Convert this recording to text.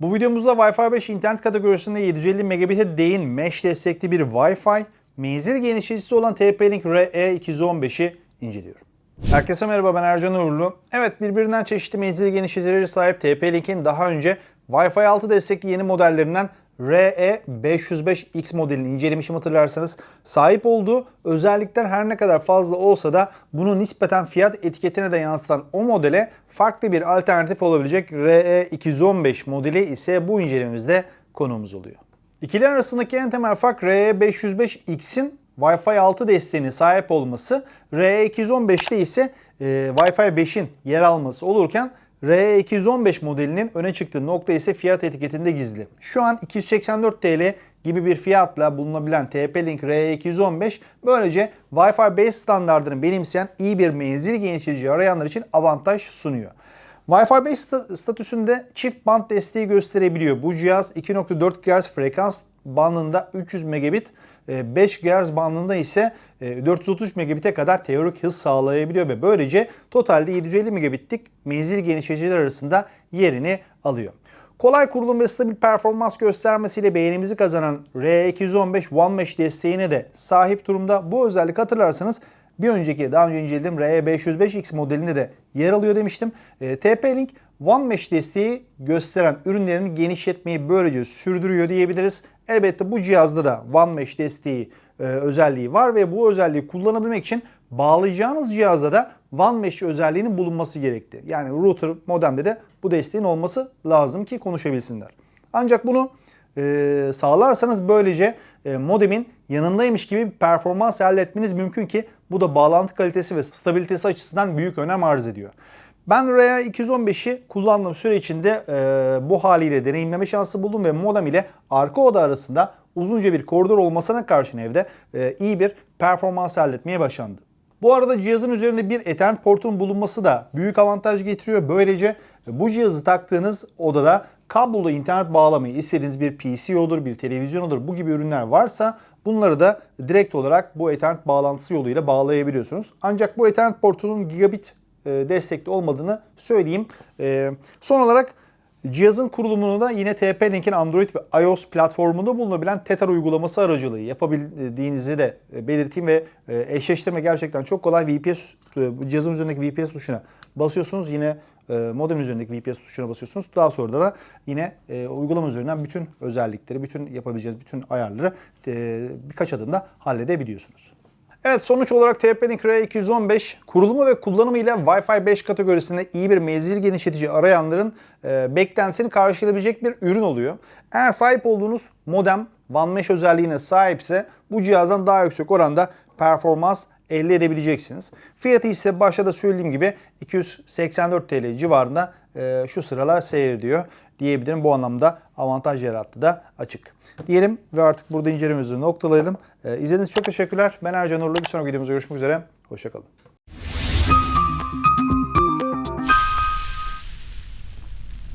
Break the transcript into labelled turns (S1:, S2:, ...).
S1: Bu videomuzda Wi-Fi 5 internet kategorisinde 750 megabit'e değin mesh destekli bir Wi-Fi menzil genişleticisi olan TP-Link RE215'i inceliyorum. Herkese merhaba ben Ercan Uğurlu. Evet birbirinden çeşitli menzil genişleticileri sahip TP-Link'in daha önce Wi-Fi 6 destekli yeni modellerinden RE505X modelini incelemişim hatırlarsanız. Sahip olduğu özellikler her ne kadar fazla olsa da bunu nispeten fiyat etiketine de yansıtan o modele farklı bir alternatif olabilecek RE215 modeli ise bu incelememizde konuğumuz oluyor. İkiler arasındaki en temel fark RE505X'in Wi-Fi 6 desteğine sahip olması, RE215'te ise e, Wi-Fi 5'in yer alması olurken RE215 modelinin öne çıktığı nokta ise fiyat etiketinde gizli. Şu an 284 TL gibi bir fiyatla bulunabilen TP-Link RE215 böylece Wi-Fi 5 standartını benimseyen iyi bir menzil genişletici arayanlar için avantaj sunuyor. Wi-Fi 5 sta- statüsünde çift band desteği gösterebiliyor. Bu cihaz 2.4 GHz frekans bandında 300 megabit, 5 GHz bandında ise e, 433 megabit'e kadar teorik hız sağlayabiliyor ve böylece totalde 750 megabitlik menzil genişleticiler arasında yerini alıyor. Kolay kurulum ve stabil performans göstermesiyle beğenimizi kazanan R215 One Mesh desteğine de sahip durumda. Bu özellik hatırlarsanız bir önceki daha önce incelediğim RE505X modelinde de yer alıyor demiştim. E, TP-Link One Mesh desteği gösteren ürünlerini genişletmeyi böylece sürdürüyor diyebiliriz. Elbette bu cihazda da One Mesh desteği e, özelliği var ve bu özelliği kullanabilmek için bağlayacağınız cihazda da One Mesh özelliğinin bulunması gerekli. Yani router modemde de bu desteğin olması lazım ki konuşabilsinler. Ancak bunu e, sağlarsanız böylece e, modemin yanındaymış gibi bir performans elde etmeniz mümkün ki bu da bağlantı kalitesi ve stabilitesi açısından büyük önem arz ediyor. Ben RA215'i kullandığım süre içinde e, bu haliyle deneyimleme şansı buldum ve modem ile arka oda arasında uzunca bir koridor olmasına karşın evde e, iyi bir performans elde etmeye başlandı. Bu arada cihazın üzerinde bir Ethernet portunun bulunması da büyük avantaj getiriyor. Böylece bu cihazı taktığınız odada kablolu internet bağlamayı istediğiniz bir PC olur, bir televizyon olur bu gibi ürünler varsa bunları da direkt olarak bu Ethernet bağlantısı yoluyla bağlayabiliyorsunuz. Ancak bu Ethernet portunun gigabit e, destekli olmadığını söyleyeyim. E, Son olarak Cihazın kurulumunu da yine TP-Link'in Android ve iOS platformunda bulunabilen Tether uygulaması aracılığı yapabildiğinizi de belirteyim ve e, eşleştirme gerçekten çok kolay. VPS e, cihazın üzerindeki VPS tuşuna basıyorsunuz. Yine e, modem üzerindeki VPS tuşuna basıyorsunuz. Daha sonra da yine uygulama üzerinden bütün özellikleri, bütün yapabileceğiniz bütün ayarları birkaç adımda halledebiliyorsunuz. Evet sonuç olarak TP-Link R215 kurulumu ve kullanımı ile Wi-Fi 5 kategorisinde iyi bir menzil genişletici arayanların e, beklentisini karşılayabilecek bir ürün oluyor. Eğer sahip olduğunuz modem One Mesh özelliğine sahipse bu cihazdan daha yüksek oranda performans elde edebileceksiniz. Fiyatı ise başta da söylediğim gibi 284 TL civarında e, şu sıralar seyrediyor diyebilirim. Bu anlamda avantaj yarattı da açık. Diyelim ve artık burada incelememizi noktalayalım. E, izlediğiniz için çok teşekkürler. Ben Ercan Uğurlu. Bir sonraki videomuzda görüşmek üzere. Hoşçakalın.